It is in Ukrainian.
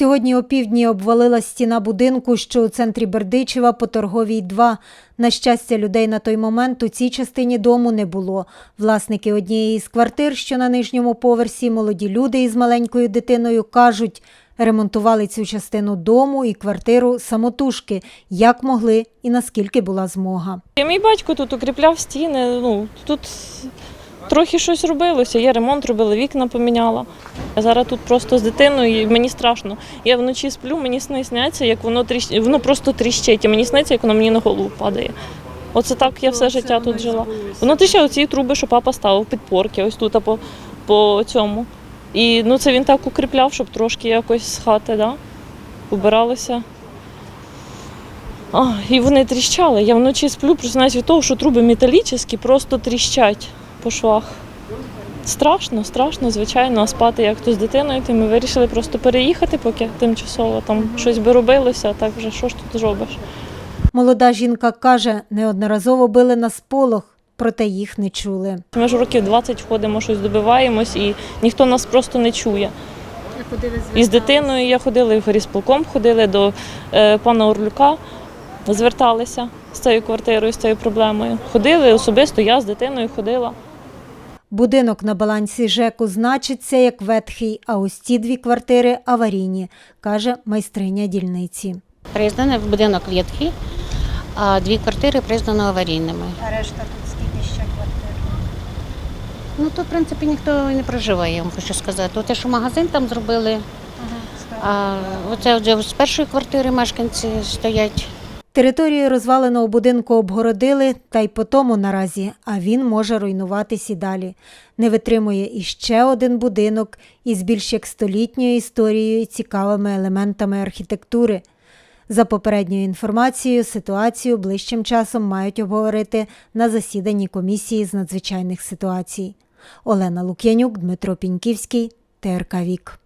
Сьогодні опівдні обвалила стіна будинку, що у центрі Бердичева по торговій 2. На щастя, людей на той момент у цій частині дому не було. Власники однієї з квартир, що на нижньому поверсі, молоді люди із маленькою дитиною, кажуть, ремонтували цю частину дому і квартиру самотужки, як могли і наскільки була змога. Мій батько тут укріпляв стіни. Ну тут трохи щось робилося. Я ремонт робила, вікна поміняла. Я зараз тут просто з дитиною, і мені страшно. Я вночі сплю, мені сни сняться, як воно тріщ... воно просто тріщить. І мені сниться, як воно мені на голову падає. Оце так я все життя тут жила. Воно тріщає оці труби, що папа ставив підпорки, ось тут а по, по цьому. І ну, це він так укріпляв, щоб трошки якось з хати, да? убиралося. А, і вони тріщали. Я вночі сплю, просинаюсь від того, що труби металічні просто тріщать по швах. Страшно, страшно, звичайно, спати як то з дитиною, то ми вирішили просто переїхати, поки тимчасово там щось би робилося, так вже що ж тут зробиш. Молода жінка каже, неодноразово били на сполох, проте їх не чули. Ми ж років 20 ходимо, щось добиваємось, і ніхто нас просто не чує. І з дитиною я ходила, і в горісполком ходили до е, пана Орлюка, зверталися з цією квартирою, з цією проблемою. Ходили особисто, я з дитиною ходила. Будинок на балансі ЖЕКу значиться як ветхий, а ось ці дві квартири аварійні, каже майстриня дільниці. Приїздане в будинок ветхий, а дві квартири признано аварійними. А решта тут скільки ще квартир? Ну тут, в принципі, ніхто і не проживає, я вам хочу сказати. Те, що магазин там зробили, а оце вже з першої квартири мешканці стоять. Територію розваленого будинку обгородили, та й по тому наразі, а він може руйнуватись і далі. Не витримує іще один будинок із більш як столітньою історією і цікавими елементами архітектури. За попередньою інформацією, ситуацію ближчим часом мають обговорити на засіданні комісії з надзвичайних ситуацій. Олена Лук'янюк, Дмитро Піньківський, ТРК Вік.